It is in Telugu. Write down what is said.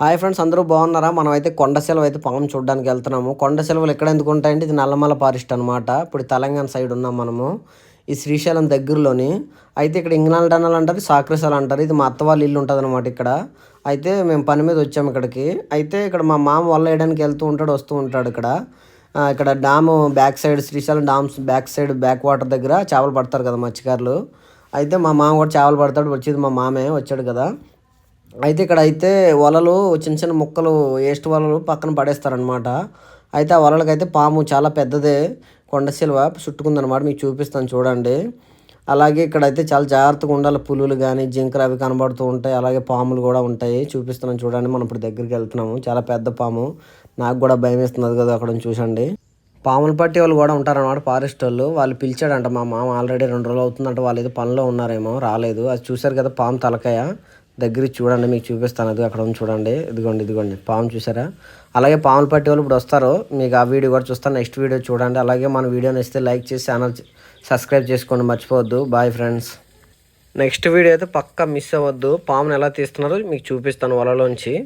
హాయ్ ఫ్రెండ్స్ అందరూ బాగున్నారా? మనం అయితే కొండ సెలవు అయితే పాము చూడడానికి వెళ్తున్నాము. కొండ సెలవులు ఎక్కడ ఎందుకు ఉంటాయంటే ఇది నల్లమల ఫారెస్ట్ అనమాట ఇప్పుడు తెలంగాణ సైడ్ ఉన్నాం మనము. ఈ శ్రీశైలం దగ్గరలోని. అయితే ఇక్కడ ఇంగ్నాల్ టనల్ అంటారు సాక్రసాల్ అంటారు. ఇది మా అత్త వాళ్ళ ఇల్లు ఉంటుంది అనమాట ఇక్కడ. అయితే మేము పని మీద వచ్చాము ఇక్కడికి. అయితే ఇక్కడ మా మామ వల్ల వేయడానికి వెళ్తూ ఉంటాడు వస్తూ ఉంటాడు ఇక్కడ. ఇక్కడ dam back side Srisailam dams back side back water దగ్గర చేపలు పడతారు కదా మత్స్యకారులు. అయితే మా మామ కూడా చేపలు పడతాడు వచ్చేది మా మామే వచ్చాడు కదా. అయితే ఇక్కడ అయితే వలలు చిన్న చిన్న ముక్కలు వేస్ట్ వలలు పక్కన పడేస్తారనమాట అయితే ఆ వలలకైతే పాము చాలా పెద్దదే కొండ సిల్వ చుట్టుకుందనమాట మీకు చూపిస్తాను చూడండి. అలాగే ఇక్కడ అయితే చాలా జాగ్రత్తగా ఉండాలి పులులు కానీ జింకలు అవి కనబడుతూ ఉంటాయి అలాగే పాములు కూడా ఉంటాయి. చూపిస్తున్నాను చూడండి మనం ఇప్పుడు దగ్గరికి వెళ్తున్నాము. చాలా పెద్ద పాము నాకు కూడా భయం వేస్తున్నది కదా అక్కడ చూసండి. పాములు పట్టి వాళ్ళు కూడా ఉంటారన్నమాట ఫారెస్ట్ వాళ్ళు. వాళ్ళు పిలిచాడంట మా మామ ఆల్రెడీ రెండు రోజులు అవుతుందంట వాళ్ళు ఏదో పనిలో ఉన్నారేమో రాలేదు. అది చూశారు కదా పాము తలకాయ. దగ్గర చూడండి మీకు చూపిస్తాను. అది అక్కడ ఉంది చూడండి. ఇదిగోండి ఇదిగోండి. పాము చూసారా? అలాగే పాములు పట్టే వాళ్ళు ఇప్పుడు వస్తారు. మీకు ఆ వీడియో కూడా చూస్తాను. నెక్స్ట్ వీడియో చూడండి. అలాగే మన వీడియోని ఇస్తే లైక్ చేసి ఛానల్ సబ్స్క్రైబ్ చేసుకోండి. మర్చిపోవద్దు. Bye friends. నెక్స్ట్ వీడియో అయితే పక్కా మిస్ అవ్వద్దు. పామును ఎలా తీస్తున్నారో మీకు చూపిస్తాను వలలోంచి.